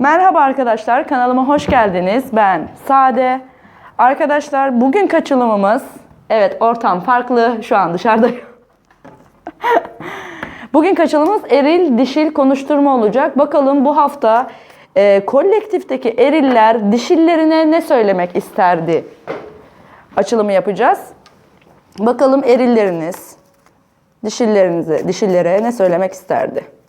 Merhaba arkadaşlar, kanalıma hoş geldiniz. Ben Sade. Arkadaşlar bugün kaçılımımız, evet ortam farklı, şu an dışarıdayım. bugün kaçılımımız eril dişil konuşturma olacak. Bakalım bu hafta e, kolektifteki eriller dişillerine ne söylemek isterdi? Açılımı yapacağız. Bakalım erilleriniz dişillerinize, dişillere ne söylemek isterdi?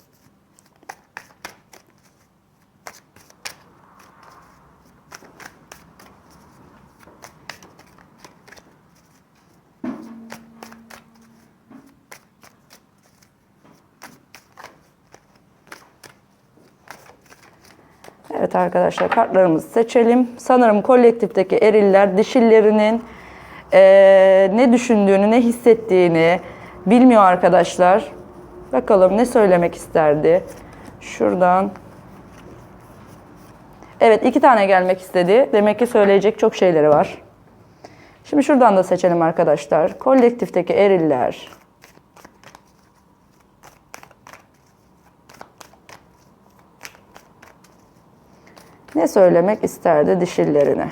Evet arkadaşlar kartlarımızı seçelim. Sanırım kolektifteki eriller dişillerinin eee, ne düşündüğünü, ne hissettiğini bilmiyor arkadaşlar. Bakalım ne söylemek isterdi. Şuradan. Evet iki tane gelmek istedi. Demek ki söyleyecek çok şeyleri var. Şimdi şuradan da seçelim arkadaşlar. Kolektifteki eriller. Ne söylemek isterdi dişillerine?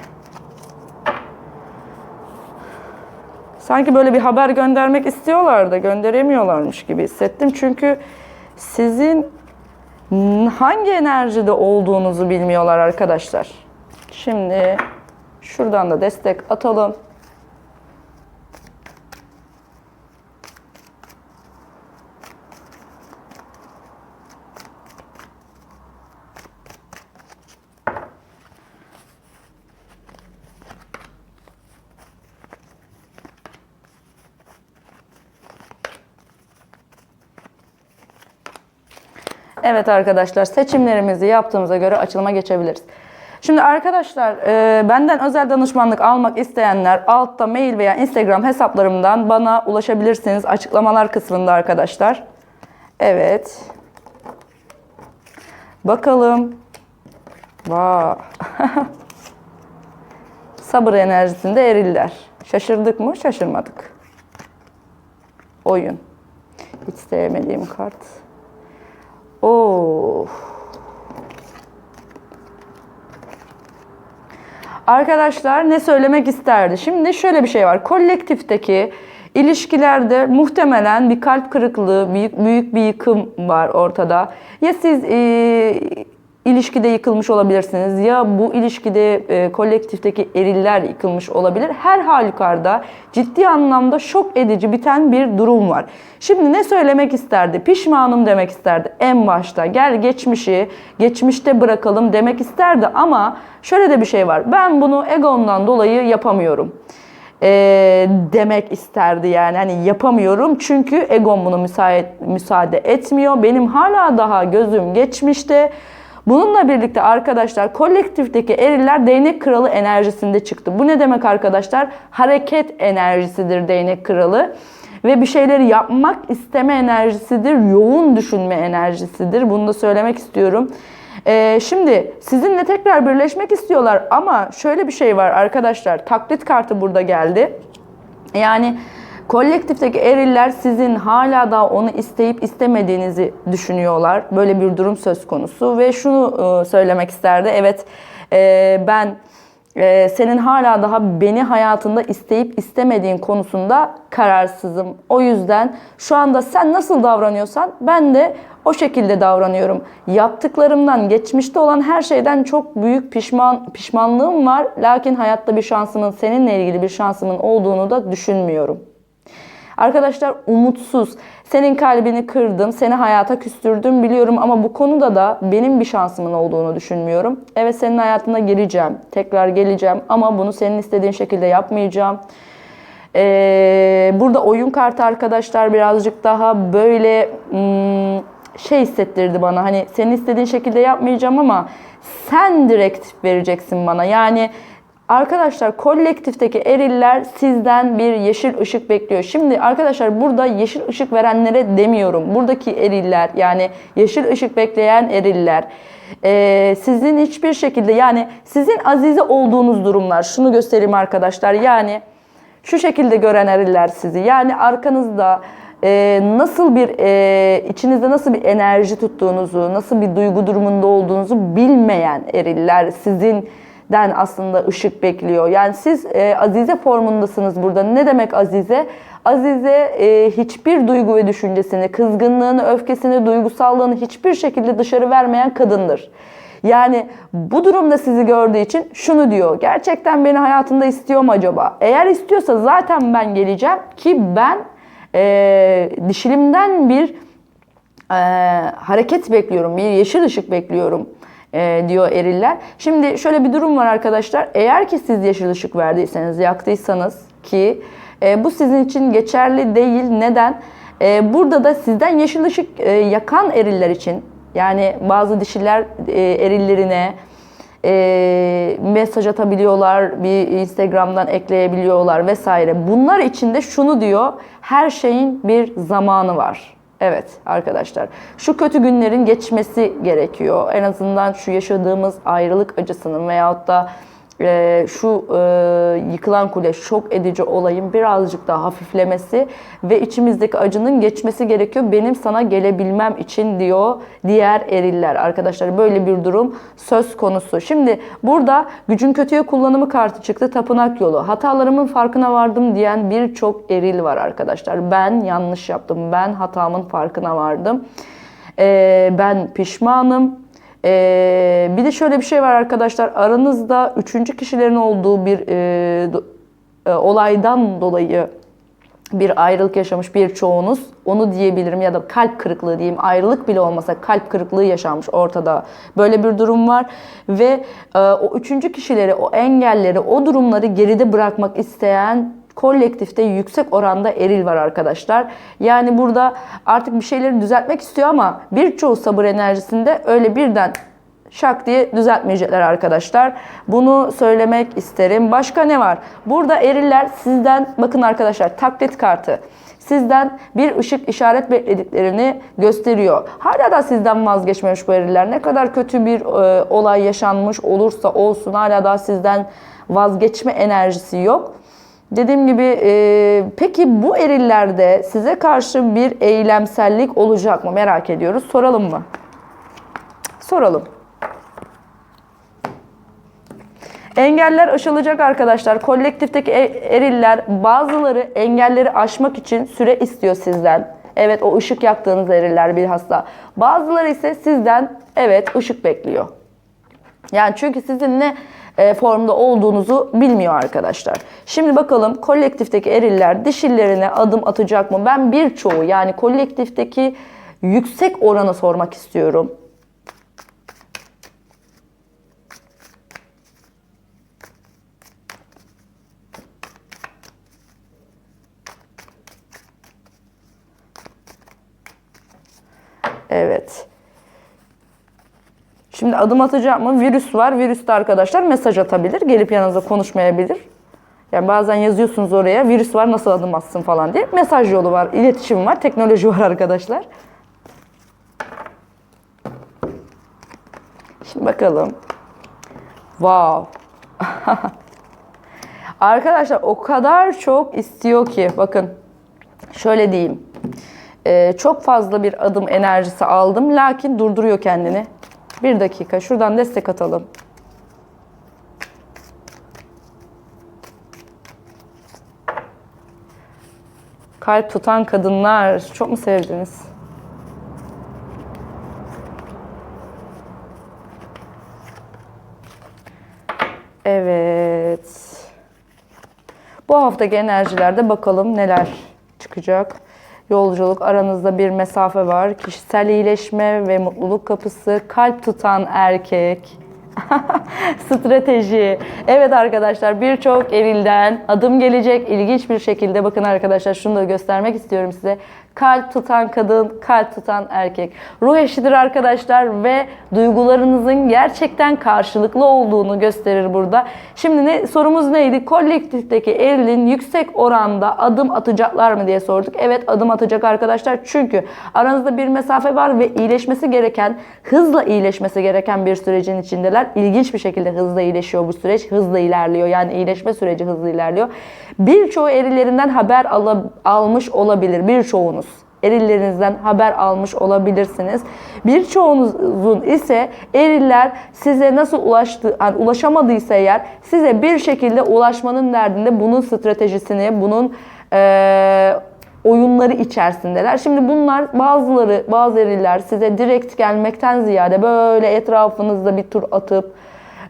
Sanki böyle bir haber göndermek istiyorlar da gönderemiyorlarmış gibi hissettim. Çünkü sizin hangi enerjide olduğunuzu bilmiyorlar arkadaşlar. Şimdi şuradan da destek atalım. Evet arkadaşlar seçimlerimizi yaptığımıza göre açılıma geçebiliriz. Şimdi arkadaşlar e, benden özel danışmanlık almak isteyenler altta mail veya Instagram hesaplarımdan bana ulaşabilirsiniz. Açıklamalar kısmında arkadaşlar. Evet. Bakalım. Vaa. Sabır enerjisinde eriller. Şaşırdık mı? Şaşırmadık. Oyun. Hiç sevmediğim kart. Of. Arkadaşlar ne söylemek isterdi? Şimdi şöyle bir şey var. Kolektifteki ilişkilerde muhtemelen bir kalp kırıklığı, büyük, büyük bir yıkım var ortada. Ya siz e, ilişkide yıkılmış olabilirsiniz ya bu ilişkide e, kolektifteki eriller yıkılmış olabilir. Her halükarda ciddi anlamda şok edici biten bir durum var. Şimdi ne söylemek isterdi? Pişmanım demek isterdi en başta. Gel geçmişi geçmişte bırakalım demek isterdi ama şöyle de bir şey var. Ben bunu egomdan dolayı yapamıyorum e, demek isterdi yani hani yapamıyorum çünkü egom bunu müsaade, müsaade etmiyor. Benim hala daha gözüm geçmişte. Bununla birlikte arkadaşlar kolektifteki eriller değnek kralı enerjisinde çıktı. Bu ne demek arkadaşlar? Hareket enerjisidir değnek kralı ve bir şeyleri yapmak isteme enerjisidir, yoğun düşünme enerjisidir. Bunu da söylemek istiyorum. Ee, şimdi sizinle tekrar birleşmek istiyorlar ama şöyle bir şey var arkadaşlar. Taklit kartı burada geldi. Yani kolektifteki eriller sizin hala da onu isteyip istemediğinizi düşünüyorlar. Böyle bir durum söz konusu ve şunu e, söylemek isterdi. Evet e, ben e, senin hala daha beni hayatında isteyip istemediğin konusunda kararsızım. O yüzden şu anda sen nasıl davranıyorsan ben de o şekilde davranıyorum. Yaptıklarımdan, geçmişte olan her şeyden çok büyük pişman pişmanlığım var. Lakin hayatta bir şansımın, seninle ilgili bir şansımın olduğunu da düşünmüyorum. Arkadaşlar umutsuz. Senin kalbini kırdım, seni hayata küstürdüm biliyorum ama bu konuda da benim bir şansımın olduğunu düşünmüyorum. Evet senin hayatına gireceğim, tekrar geleceğim ama bunu senin istediğin şekilde yapmayacağım. Ee, burada oyun kartı arkadaşlar birazcık daha böyle hmm, şey hissettirdi bana. Hani senin istediğin şekilde yapmayacağım ama sen direkt vereceksin bana. Yani Arkadaşlar kolektifteki eriller sizden bir yeşil ışık bekliyor. Şimdi arkadaşlar burada yeşil ışık verenlere demiyorum. Buradaki eriller yani yeşil ışık bekleyen eriller e, sizin hiçbir şekilde yani sizin azize olduğunuz durumlar. Şunu göstereyim arkadaşlar yani şu şekilde gören eriller sizi. Yani arkanızda e, nasıl bir e, içinizde nasıl bir enerji tuttuğunuzu, nasıl bir duygu durumunda olduğunuzu bilmeyen eriller sizinden aslında ışık bekliyor. Yani siz e, Azize formundasınız burada. Ne demek Azize? Azize e, hiçbir duygu ve düşüncesini, kızgınlığını, öfkesini, duygusallığını hiçbir şekilde dışarı vermeyen kadındır. Yani bu durumda sizi gördüğü için şunu diyor. Gerçekten beni hayatında istiyor mu acaba? Eğer istiyorsa zaten ben geleceğim ki ben e, dişilimden bir e, hareket bekliyorum, bir yeşil ışık bekliyorum e, diyor eriller. Şimdi şöyle bir durum var arkadaşlar. Eğer ki siz yeşil ışık verdiyseniz, yaktıysanız ki e, bu sizin için geçerli değil. Neden? E, burada da sizden yeşil ışık e, yakan eriller için yani bazı dişiler e, erillerine e, mesaj atabiliyorlar, bir Instagram'dan ekleyebiliyorlar vesaire. Bunlar için de şunu diyor, her şeyin bir zamanı var. Evet arkadaşlar, şu kötü günlerin geçmesi gerekiyor. En azından şu yaşadığımız ayrılık acısının veyahut da e, şu e, yıkılan kule şok edici olayın birazcık daha hafiflemesi ve içimizdeki acının geçmesi gerekiyor. Benim sana gelebilmem için diyor diğer eriller arkadaşlar. Böyle bir durum söz konusu. Şimdi burada gücün kötüye kullanımı kartı çıktı. Tapınak yolu. Hatalarımın farkına vardım diyen birçok eril var arkadaşlar. Ben yanlış yaptım. Ben hatamın farkına vardım. E, ben pişmanım. Ee, bir de şöyle bir şey var arkadaşlar. Aranızda üçüncü kişilerin olduğu bir e, e, olaydan dolayı bir ayrılık yaşamış birçoğunuz onu diyebilirim ya da kalp kırıklığı diyeyim ayrılık bile olmasa kalp kırıklığı yaşanmış ortada böyle bir durum var ve e, o üçüncü kişileri o engelleri o durumları geride bırakmak isteyen kolektifte yüksek oranda eril var arkadaşlar. Yani burada artık bir şeyleri düzeltmek istiyor ama birçoğu sabır enerjisinde öyle birden şak diye düzeltmeyecekler arkadaşlar. Bunu söylemek isterim. Başka ne var? Burada eriller sizden bakın arkadaşlar taklit kartı sizden bir ışık işaret beklediklerini gösteriyor. Hala da sizden vazgeçmemiş bu eriller. Ne kadar kötü bir e, olay yaşanmış olursa olsun hala da sizden vazgeçme enerjisi yok. Dediğim gibi e, peki bu erillerde size karşı bir eylemsellik olacak mı merak ediyoruz. Soralım mı? Soralım. Engeller aşılacak arkadaşlar. Kolektifteki e- eriller bazıları engelleri aşmak için süre istiyor sizden. Evet o ışık yaktığınız eriller bilhassa. Bazıları ise sizden evet ışık bekliyor. Yani çünkü sizin ne e, formda olduğunuzu bilmiyor arkadaşlar. Şimdi bakalım kolektifteki eriller dişillerine adım atacak mı? Ben birçoğu yani kolektifteki yüksek oranı sormak istiyorum. Evet. Şimdi adım atacak mı? Virüs var. Virüste arkadaşlar mesaj atabilir. Gelip yanınıza konuşmayabilir. Yani bazen yazıyorsunuz oraya virüs var nasıl adım atsın falan diye. Mesaj yolu var, iletişim var, teknoloji var arkadaşlar. Şimdi bakalım. Wow. arkadaşlar o kadar çok istiyor ki bakın şöyle diyeyim. Ee, çok fazla bir adım enerjisi aldım lakin durduruyor kendini. Bir dakika şuradan destek atalım. Kalp tutan kadınlar çok mu sevdiniz? Evet. Bu haftaki enerjilerde bakalım neler çıkacak. Yolculuk aranızda bir mesafe var. Kişisel iyileşme ve mutluluk kapısı. Kalp tutan erkek. Strateji. Evet arkadaşlar birçok erilden adım gelecek. İlginç bir şekilde bakın arkadaşlar şunu da göstermek istiyorum size. Kalp tutan kadın, kalp tutan erkek. Ruh eşidir arkadaşlar ve duygularınızın gerçekten karşılıklı olduğunu gösterir burada. Şimdi ne sorumuz neydi? Kolektifteki erilin yüksek oranda adım atacaklar mı diye sorduk. Evet adım atacak arkadaşlar. Çünkü aranızda bir mesafe var ve iyileşmesi gereken, hızla iyileşmesi gereken bir sürecin içindeler. İlginç bir şekilde hızla iyileşiyor bu süreç. Hızla ilerliyor. Yani iyileşme süreci hızlı ilerliyor. Birçoğu erilerinden haber al almış olabilir. Birçoğunuz. Erillerinizden haber almış olabilirsiniz. Birçoğunuzun ise eriller size nasıl ulaştı, yani ulaşamadıysa eğer size bir şekilde ulaşmanın derdinde bunun stratejisini, bunun eee oyunları içerisindeler. Şimdi bunlar bazıları, bazı eriller size direkt gelmekten ziyade böyle etrafınızda bir tur atıp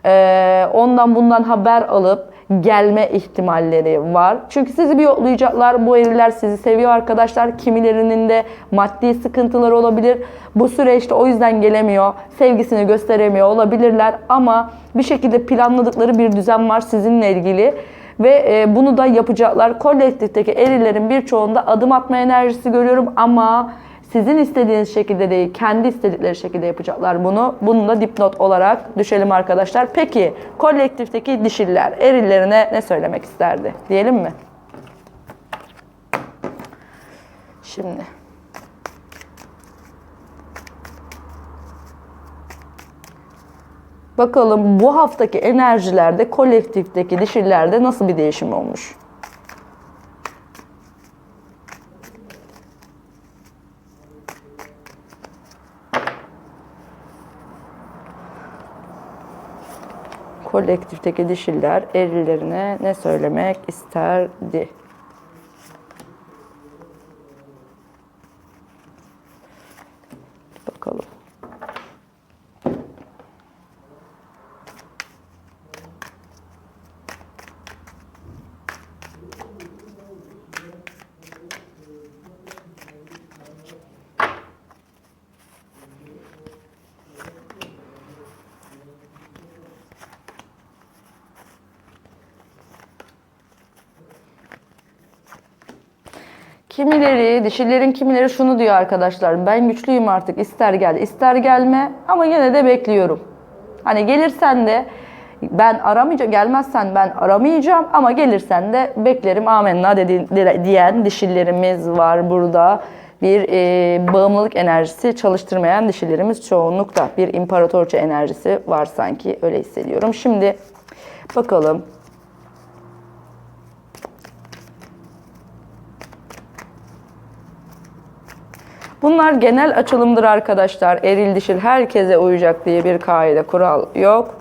e, ondan bundan haber alıp gelme ihtimalleri var. Çünkü sizi bir yollayacaklar. Bu eriller sizi seviyor arkadaşlar. Kimilerinin de maddi sıkıntıları olabilir. Bu süreçte o yüzden gelemiyor. Sevgisini gösteremiyor olabilirler. Ama bir şekilde planladıkları bir düzen var sizinle ilgili. Ve e, bunu da yapacaklar. Kolektifteki erillerin birçoğunda adım atma enerjisi görüyorum ama sizin istediğiniz şekilde değil, kendi istedikleri şekilde yapacaklar bunu. Bunu da dipnot olarak düşelim arkadaşlar. Peki kolektifteki dişiller erillerine ne söylemek isterdi? Diyelim mi? Şimdi. Bakalım bu haftaki enerjilerde kolektifteki dişillerde nasıl bir değişim olmuş? Kolektifteki dişiller erilerine ne söylemek isterdi? Bakalım. Kimileri, dişilerin kimileri şunu diyor arkadaşlar. Ben güçlüyüm artık. ister gel, ister gelme ama yine de bekliyorum. Hani gelirsen de ben aramayacağım, gelmezsen ben aramayacağım ama gelirsen de beklerim amenna dedi, diyen dişilerimiz var burada. Bir e, bağımlılık enerjisi çalıştırmayan dişilerimiz çoğunlukta. Bir imparatorça enerjisi var sanki öyle hissediyorum. Şimdi bakalım Bunlar genel açılımdır arkadaşlar. Eril dişil herkese uyacak diye bir kaide kural yok.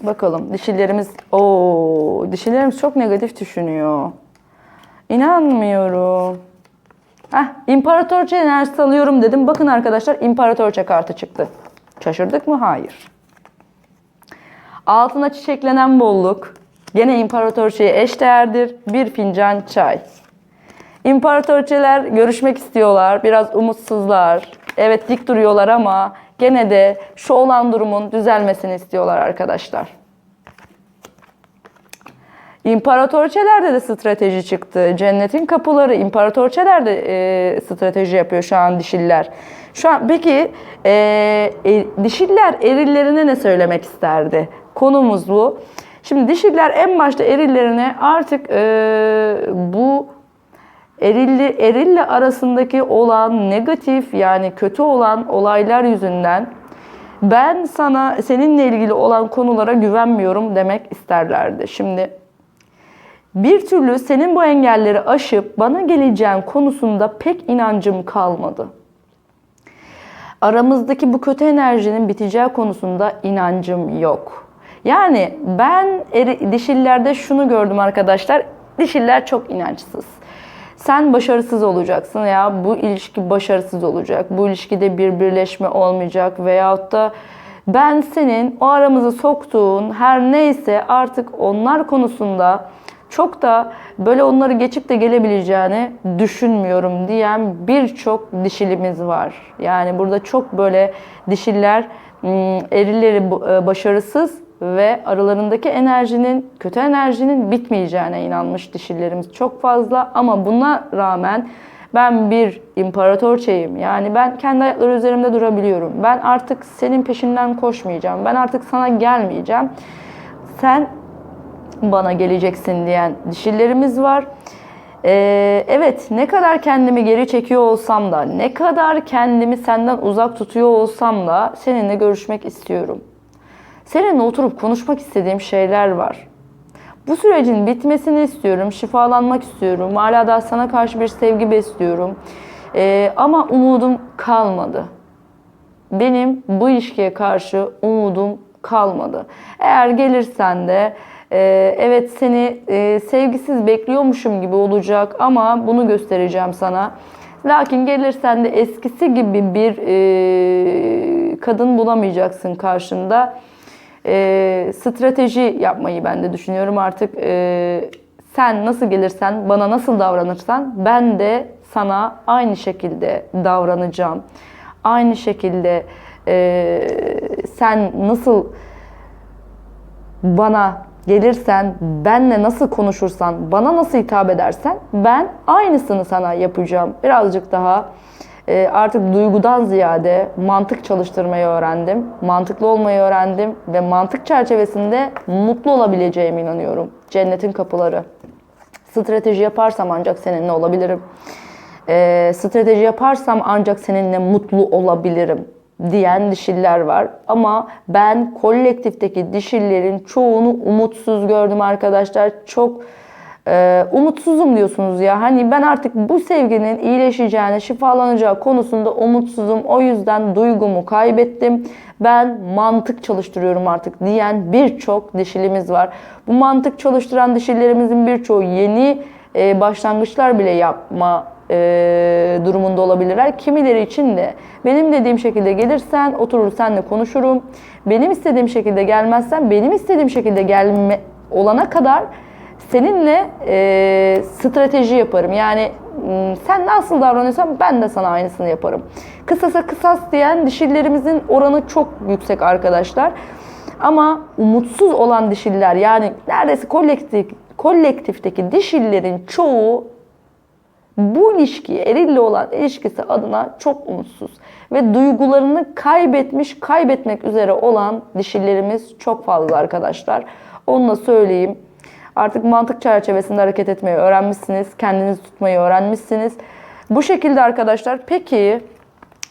Bakalım dişilerimiz o dişilerimiz çok negatif düşünüyor. İnanmıyorum. Heh, imparatorça enerjisi alıyorum dedim. Bakın arkadaşlar imparatorça kartı çıktı. Şaşırdık mı? Hayır. Altına çiçeklenen bolluk. Gene imparatorçaya eşdeğerdir. Bir fincan çay. İmparatorçeler görüşmek istiyorlar. Biraz umutsuzlar. Evet dik duruyorlar ama gene de şu olan durumun düzelmesini istiyorlar arkadaşlar. İmparatorçelerde de strateji çıktı. Cennetin kapıları imparatorçeler de e, strateji yapıyor şu an dişiller. Şu an peki e, e, dişiller erillerine ne söylemek isterdi? Konumuz bu. Şimdi dişiller en başta erillerine artık e, bu erilli erille arasındaki olan negatif yani kötü olan olaylar yüzünden ben sana seninle ilgili olan konulara güvenmiyorum demek isterlerdi. Şimdi bir türlü senin bu engelleri aşıp bana geleceğin konusunda pek inancım kalmadı. Aramızdaki bu kötü enerjinin biteceği konusunda inancım yok. Yani ben eri, dişillerde şunu gördüm arkadaşlar. Dişiller çok inançsız. Sen başarısız olacaksın ya bu ilişki başarısız olacak. Bu ilişkide bir birleşme olmayacak veyahut da ben senin o aramızı soktuğun her neyse artık onlar konusunda çok da böyle onları geçip de gelebileceğini düşünmüyorum diyen birçok dişilimiz var. Yani burada çok böyle dişiller erileri başarısız ve aralarındaki enerjinin, kötü enerjinin bitmeyeceğine inanmış dişillerimiz çok fazla. Ama buna rağmen ben bir imparatorçayım. Yani ben kendi ayakları üzerimde durabiliyorum. Ben artık senin peşinden koşmayacağım. Ben artık sana gelmeyeceğim. Sen bana geleceksin diyen dişillerimiz var. Ee, evet ne kadar kendimi geri çekiyor olsam da, ne kadar kendimi senden uzak tutuyor olsam da seninle görüşmek istiyorum. Seninle oturup konuşmak istediğim şeyler var. Bu sürecin bitmesini istiyorum, şifalanmak istiyorum. Hala daha sana karşı bir sevgi besliyorum. Ee, ama umudum kalmadı. Benim bu ilişkiye karşı umudum kalmadı. Eğer gelirsen de e, evet seni e, sevgisiz bekliyormuşum gibi olacak ama bunu göstereceğim sana. Lakin gelirsen de eskisi gibi bir e, kadın bulamayacaksın karşında. E, strateji yapmayı ben de düşünüyorum artık. E, sen nasıl gelirsen, bana nasıl davranırsan ben de sana aynı şekilde davranacağım. Aynı şekilde e, sen nasıl bana gelirsen, benle nasıl konuşursan, bana nasıl hitap edersen ben aynısını sana yapacağım. Birazcık daha e, artık duygudan ziyade mantık çalıştırmayı öğrendim. Mantıklı olmayı öğrendim ve mantık çerçevesinde mutlu olabileceğime inanıyorum. Cennetin kapıları. Strateji yaparsam ancak seninle olabilirim. E, strateji yaparsam ancak seninle mutlu olabilirim diyen dişiller var. Ama ben kolektifteki dişillerin çoğunu umutsuz gördüm arkadaşlar. Çok e, umutsuzum diyorsunuz ya. Hani ben artık bu sevginin iyileşeceğine, şifalanacağı konusunda umutsuzum. O yüzden duygumu kaybettim. Ben mantık çalıştırıyorum artık diyen birçok dişilimiz var. Bu mantık çalıştıran dişillerimizin birçoğu yeni e, başlangıçlar bile yapma e, durumunda olabilirler. Kimileri için de benim dediğim şekilde gelirsen oturur senle konuşurum. Benim istediğim şekilde gelmezsen benim istediğim şekilde gelme olana kadar seninle e, strateji yaparım. Yani sen nasıl davranıyorsan ben de sana aynısını yaparım. Kısasa kısas diyen dişillerimizin oranı çok yüksek arkadaşlar. Ama umutsuz olan dişiller yani neredeyse kolektif kolektifteki dişillerin çoğu bu ilişki, erille olan ilişkisi adına çok umutsuz. Ve duygularını kaybetmiş, kaybetmek üzere olan dişillerimiz çok fazla arkadaşlar. Onu da söyleyeyim. Artık mantık çerçevesinde hareket etmeyi öğrenmişsiniz. Kendinizi tutmayı öğrenmişsiniz. Bu şekilde arkadaşlar peki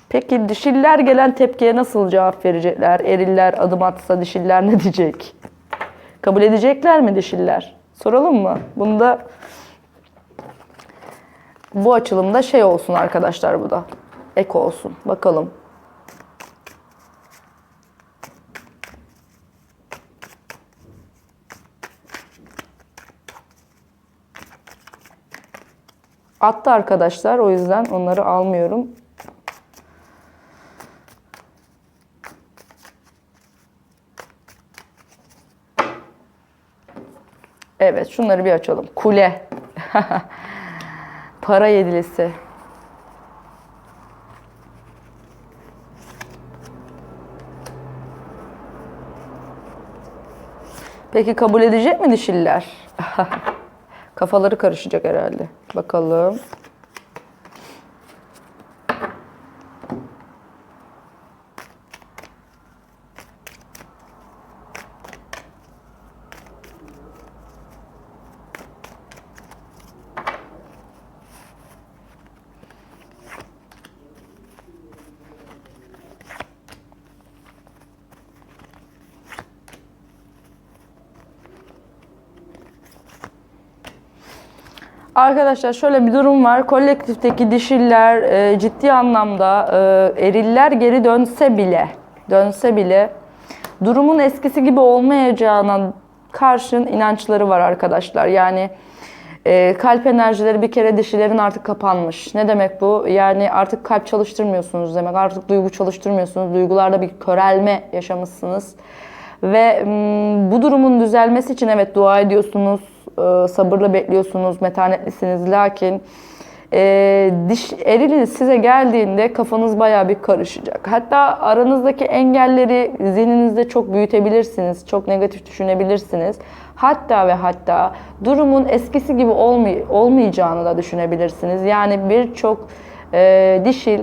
Peki dişiller gelen tepkiye nasıl cevap verecekler? Eriller adım atsa dişiller ne diyecek? Kabul edecekler mi dişiller? Soralım mı? Bunda bu açılımda şey olsun arkadaşlar bu da. Ek olsun. Bakalım. Attı arkadaşlar. O yüzden onları almıyorum. Evet, şunları bir açalım. Kule. Para yedilisi. Peki kabul edecek mi dişiller? Kafaları karışacak herhalde. Bakalım. Arkadaşlar şöyle bir durum var. Kolektifteki dişiller e, ciddi anlamda e, eriller geri dönse bile dönse bile durumun eskisi gibi olmayacağına karşın inançları var arkadaşlar. Yani e, kalp enerjileri bir kere dişilerin artık kapanmış. Ne demek bu? Yani artık kalp çalıştırmıyorsunuz demek. Artık duygu çalıştırmıyorsunuz. Duygularda bir körelme yaşamışsınız. Ve m, bu durumun düzelmesi için evet dua ediyorsunuz, e, sabırla bekliyorsunuz, metanetlisiniz. Lakin e, diş erili size geldiğinde kafanız baya bir karışacak. Hatta aranızdaki engelleri zihninizde çok büyütebilirsiniz, çok negatif düşünebilirsiniz. Hatta ve hatta durumun eskisi gibi olmay olmayacağını da düşünebilirsiniz. Yani birçok e, dişil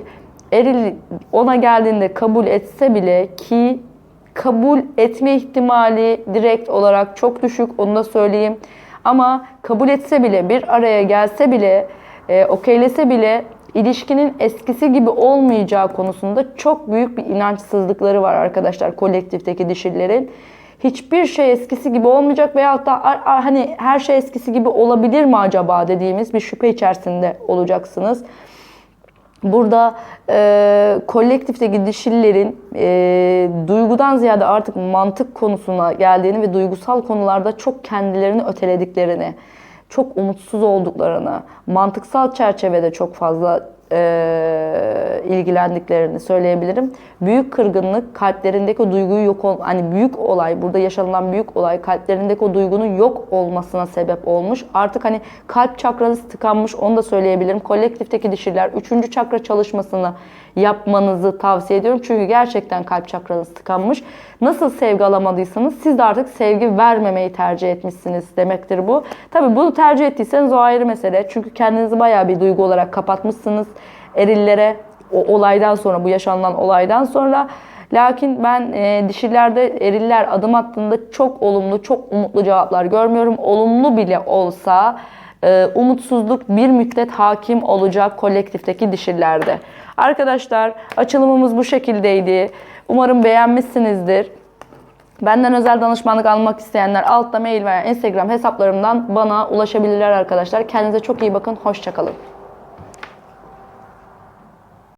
eril ona geldiğinde kabul etse bile ki kabul etme ihtimali direkt olarak çok düşük onu da söyleyeyim. Ama kabul etse bile bir araya gelse bile e, okeylese bile ilişkinin eskisi gibi olmayacağı konusunda çok büyük bir inançsızlıkları var arkadaşlar kolektifteki dişillerin. Hiçbir şey eskisi gibi olmayacak ar- ar- hani her şey eskisi gibi olabilir mi acaba dediğimiz bir şüphe içerisinde olacaksınız. Burada e, kolektifteki dişillerin e, duygudan ziyade artık mantık konusuna geldiğini ve duygusal konularda çok kendilerini ötelediklerini, çok umutsuz olduklarını, mantıksal çerçevede çok fazla e, ilgilendiklerini söyleyebilirim. Büyük kırgınlık kalplerindeki duyguyu yok ol hani büyük olay burada yaşanılan büyük olay kalplerindeki o duygunun yok olmasına sebep olmuş. Artık hani kalp çakranız tıkanmış onu da söyleyebilirim. Kolektifteki dişiler 3. çakra çalışmasını yapmanızı tavsiye ediyorum. Çünkü gerçekten kalp çakranız tıkanmış. Nasıl sevgi alamadıysanız siz de artık sevgi vermemeyi tercih etmişsiniz demektir bu. Tabii bunu tercih ettiyseniz o ayrı mesele. Çünkü kendinizi bayağı bir duygu olarak kapatmışsınız erillere o olaydan sonra bu yaşanılan olaydan sonra Lakin ben e, dişilerde eriller adım attığında çok olumlu, çok umutlu cevaplar görmüyorum. Olumlu bile olsa e, umutsuzluk bir müddet hakim olacak kolektifteki dişillerde. Arkadaşlar açılımımız bu şekildeydi. Umarım beğenmişsinizdir. Benden özel danışmanlık almak isteyenler altta mail veya Instagram hesaplarımdan bana ulaşabilirler arkadaşlar. Kendinize çok iyi bakın. Hoşçakalın.